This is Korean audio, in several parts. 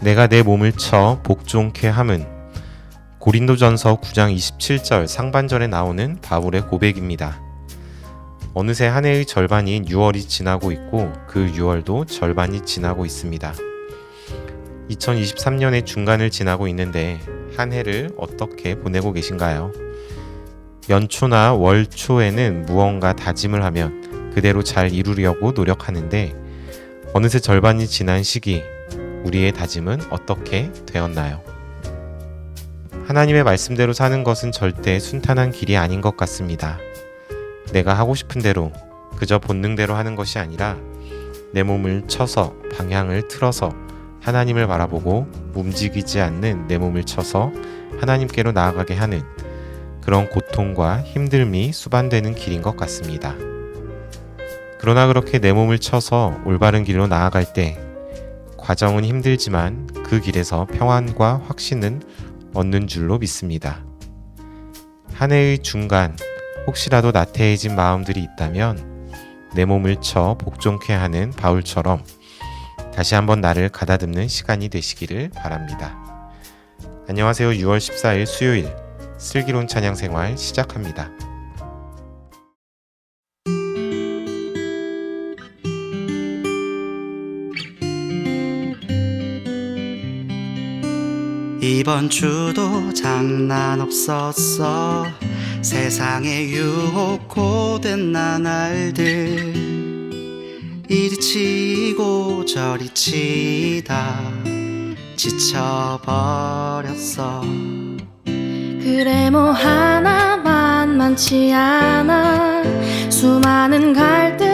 내가 내 몸을 쳐 복종케 함은 고린도전서 9장 27절 상반절에 나오는 바울의 고백입니다. 어느새 한 해의 절반인 6월이 지나고 있고 그 6월도 절반이 지나고 있습니다. 2023년의 중간을 지나고 있는데 한 해를 어떻게 보내고 계신가요? 연초나 월초에는 무언가 다짐을 하면 그대로 잘 이루려고 노력하는데 어느새 절반이 지난 시기 우리의 다짐은 어떻게 되었나요? 하나님의 말씀대로 사는 것은 절대 순탄한 길이 아닌 것 같습니다. 내가 하고 싶은 대로 그저 본능대로 하는 것이 아니라 내 몸을 쳐서 방향을 틀어서 하나님을 바라보고 움직이지 않는 내 몸을 쳐서 하나님께로 나아가게 하는 그런 고통과 힘듦이 수반되는 길인 것 같습니다. 그러나 그렇게 내 몸을 쳐서 올바른 길로 나아갈 때 과정은 힘들지만 그 길에서 평안과 확신은 얻는 줄로 믿습니다. 한 해의 중간 혹시라도 나태해진 마음들이 있다면 내 몸을 쳐 복종케 하는 바울처럼 다시 한번 나를 가다듬는 시간이 되시기를 바랍니다. 안녕하세요. 6월 14일 수요일 슬기로운 찬양 생활 시작합니다. 이번 주도 장난 없었어. 세상에 유혹 고된 나날들. 이리 치고 저리 치다 지쳐버렸어. 그래 뭐 하나만 많지 않아. 수많은 갈등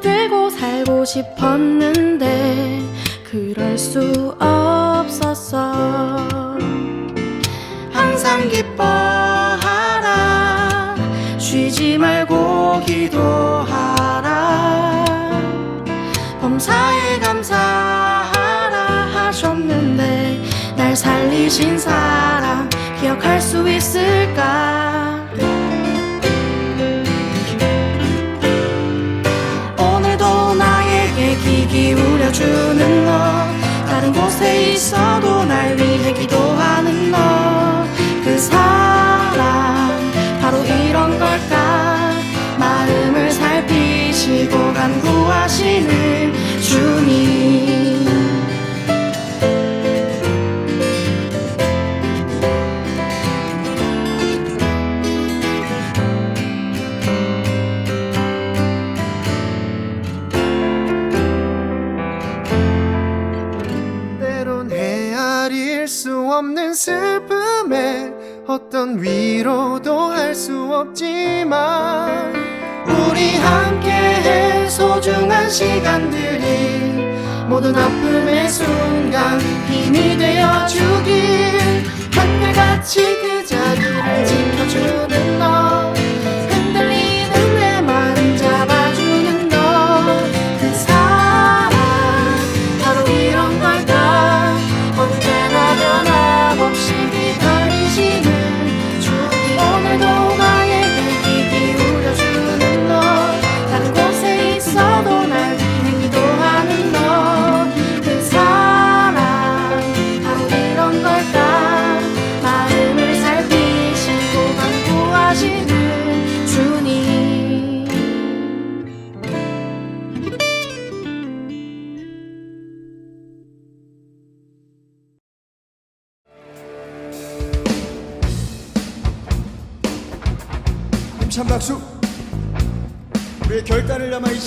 들고 살고 싶었는데 그럴 수 없었어 항상 기뻐하라. 쉬지 말고 기도하라. 범사에 감사하라 하셨는데 날 살리신 사랑 기억할 수 있을까 다른 곳에 있어도 날 위해 기도하는 너 그 사랑. 바로 이런 걸까? 마음을 살피시고 간구하시는 주님 없지만 우리 함께해 소중한 시간들이 모든 아픔의 순간 힘이 되어 주길. 한결같이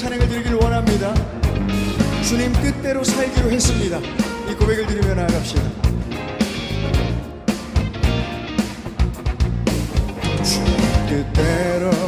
찬양을 드리길 원합니다. 주님 뜻대로 살기로 했습니다. 이 고백을 드리며 나아갑시다. 주님 뜻대로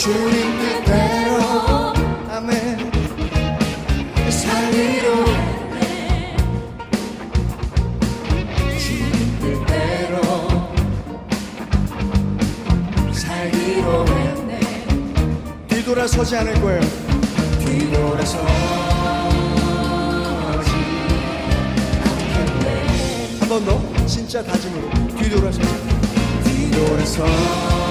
주님 뜻대로 아멘. 살기로. 주님 뜻대로 살기로. 했네 뒤돌아서지 않을 거예요. 뒤돌아서지 한번 더 진짜 다짐으로. 뒤돌아서지 뒤돌아서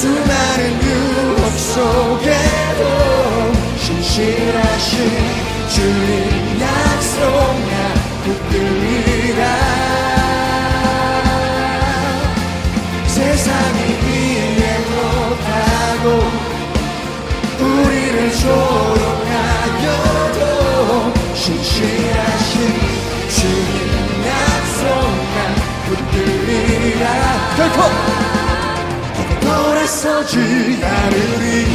수많은 유혹 속에도 신실하신 주님 약속 나 붙들리 돌아서지 않으리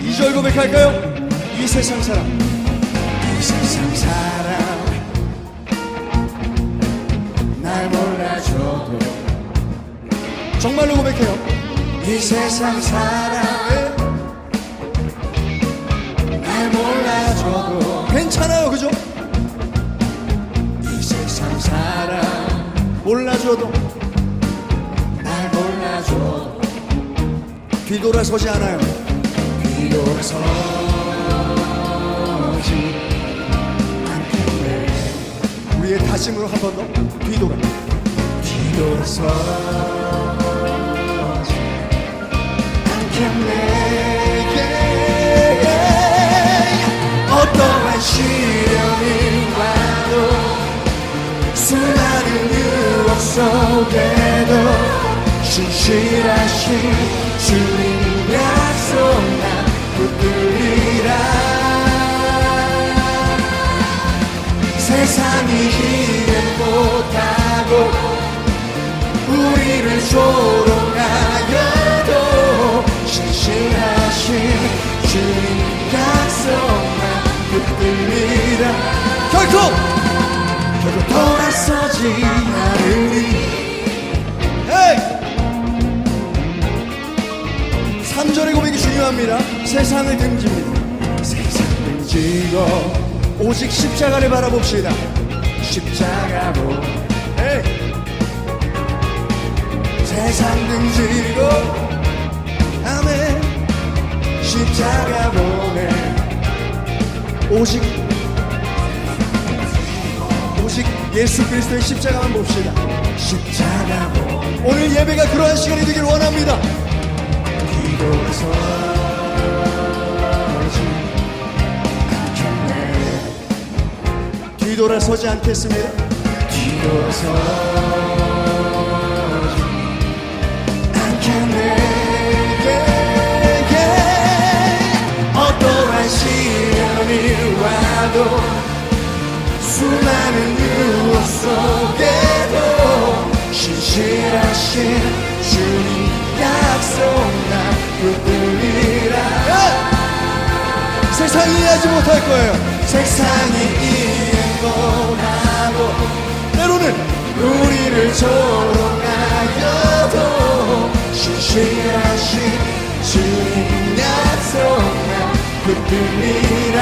2절 고백할까요? 이 세상 사람. 이 세상 사람. 날 몰라줘도. 정말로 고백해요. 이 세상 사람 날 몰라줘도. 괜찮아요 그죠? 이 세상 사람 몰라줘도 날 몰라줘도 뒤돌아서지 않아요. 뒤돌아서지 않겠네. 우리의 다짐으로 한 번 더 뒤돌아. 뒤돌아서지 않겠네. 어떠한 시련이 와도 수많은 유혹 속에도 신실하신 주님 약속 나 붙들리라. 세상이 이해 못하고 우리를 조롱하여도 신실하신 주님 약속만 붙들리라. 결코 결코 돌아서지 않으리. 헤이! 3절의 고백이 중요합니다. 세상을 등집니다 세상 등지고 오직 십자가를 바라봅시다. 십자가로. 헤이! 세상 등지고 아멘. 십자가 보내 오직 예수 그리스도의 십자가만 봅시다. 십자가 보내 오늘 예배가 그러한 시간이 되길 원합니다. 뒤돌아서 뒤돌아서지 않겠습니다. 뒤돌아서 어떠한 시련이 와도 수많은 유혹 속에도 신실하신 주님 약속 나 붙들리라. 세상이 이해하지 못할 거예요. 세상이 이해 못하고 때로는 우리를 조롱하여도 신실하신 주님 약속만 붙들리라.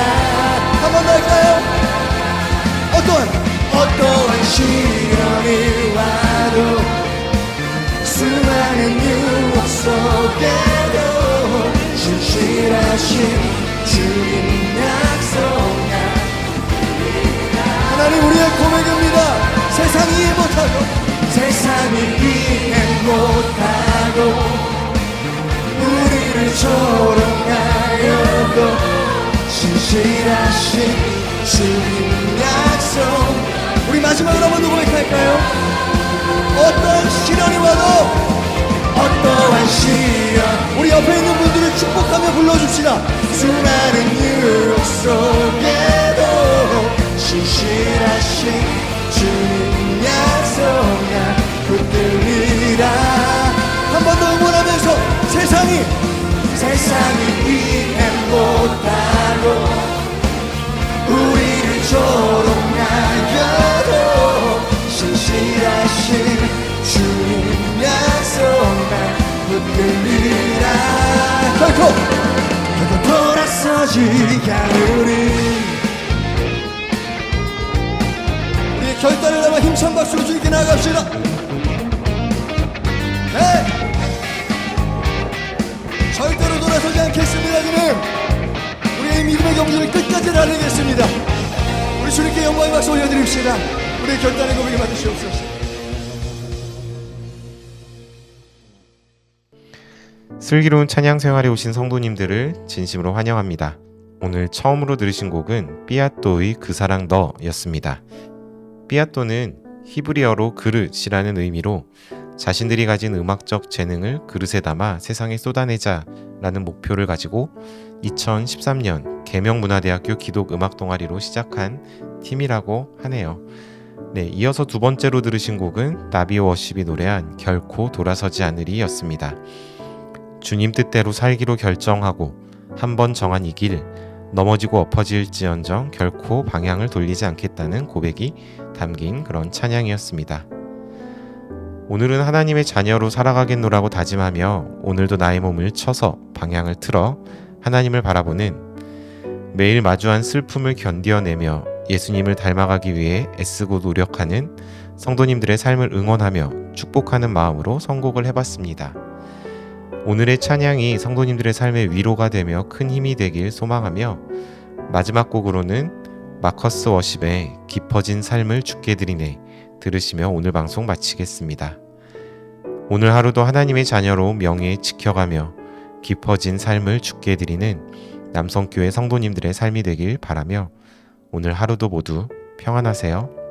한번 더 할까요? 속에도 신실하신 주님 약속만 하나님 우리의 고백입니다. 세상이 이해 못하고 세상이 이해 못하고 우리를 조롱하여도 신실하신 주님 약속 우리 마지막으로 한번 더 고백할까요? 어떤 시련이 와도 갑시다. 수많은 유혹 속에도 신실하신 주님 약속야 붙들리라. 한 번 더 응원하면서 세상이 세상이 이해 못하고 우리를 조롱하여도 신실하신 주님 약속야 붙들리라. 결코 아서지 않으리 우리 결단을 담아 힘찬 박수로 주님께 나갑시다. 네. 절대로 돌아서지 않겠습니다 주님. 우리의 믿음의 경기를 끝까지 달리겠습니다. 우리 주님께 영광의 박수 올려드립시다. 우리의 결단의 고백을 받으시옵소서 슬기로운 찬양 생활에 오신 성도님들을 진심으로 환영합니다. 오늘 처음으로 들으신 곡은 삐아또의 그 사랑 너 였습니다. 삐아또는 히브리어로 그릇이라는 의미로 자신들이 가진 음악적 재능을 그릇에 담아 세상에 쏟아내자라는 목표를 가지고 2013년 계명문화대학교 기독음악동아리로 시작한 팀이라고 하네요. 네, 이어서 두 번째로 들으신 곡은 나비 워십이 노래한 결코 돌아서지 않으리 였습니다. 주님 뜻대로 살기로 결정하고 한 번 정한 이 길 넘어지고 엎어질지언정 결코 방향을 돌리지 않겠다는 고백이 담긴 그런 찬양이었습니다. 오늘은 하나님의 자녀로 살아가겠노라고 다짐하며 오늘도 나의 몸을 쳐서 방향을 틀어 하나님을 바라보는 매일 마주한 슬픔을 견디어내며 예수님을 닮아가기 위해 애쓰고 노력하는 성도님들의 삶을 응원하며 축복하는 마음으로 선곡을 해봤습니다. 오늘의 찬양이 성도님들의 삶의 위로가 되며 큰 힘이 되길 소망하며 마지막 곡으로는 마커스 워십의 깊어진 삶을 주께 드리네 들으시며 오늘 방송 마치겠습니다. 오늘 하루도 하나님의 자녀로 명예 지켜가며 깊어진 삶을 주께 드리는 남성교회 성도님들의 삶이 되길 바라며 오늘 하루도 모두 평안하세요.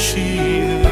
붙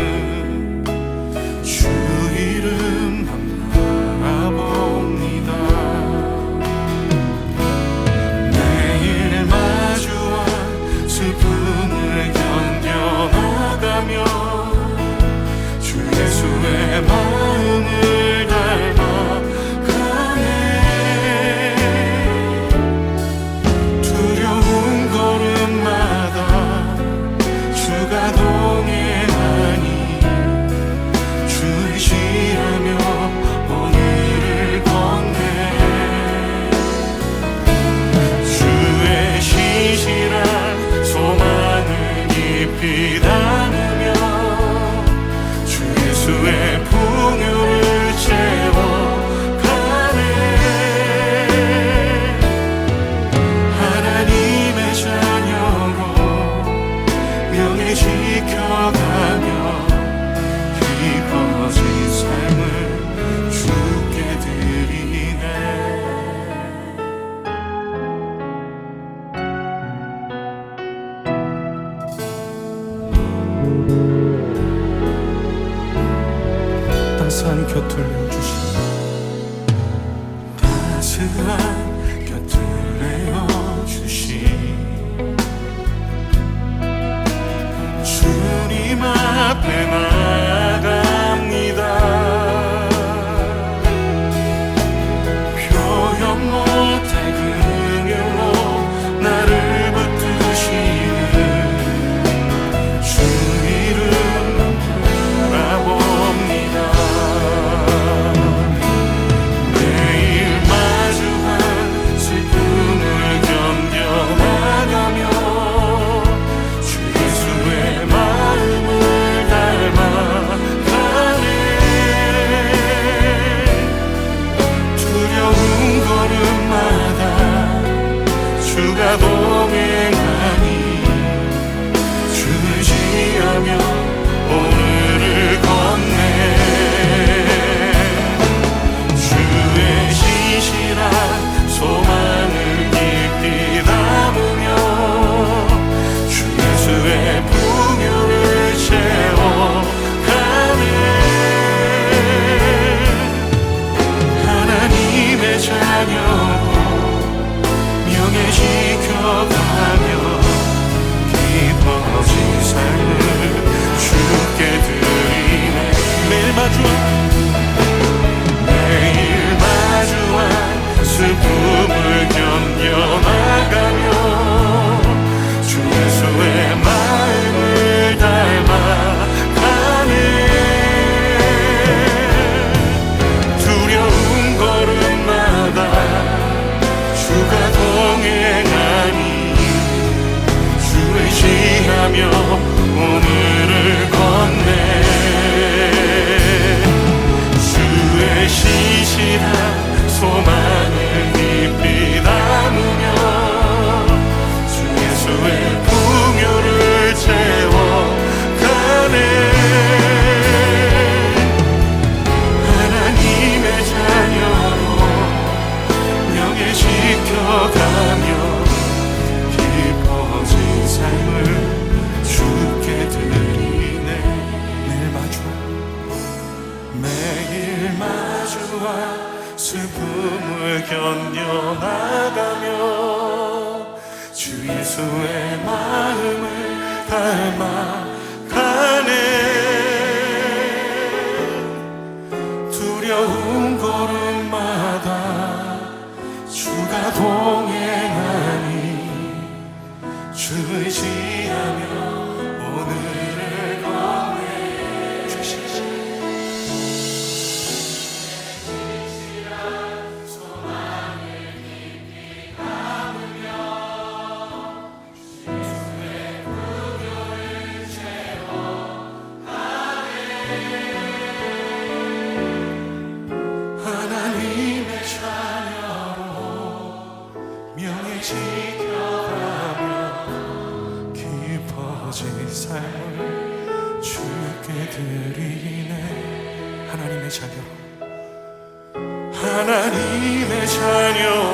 하나님의 자녀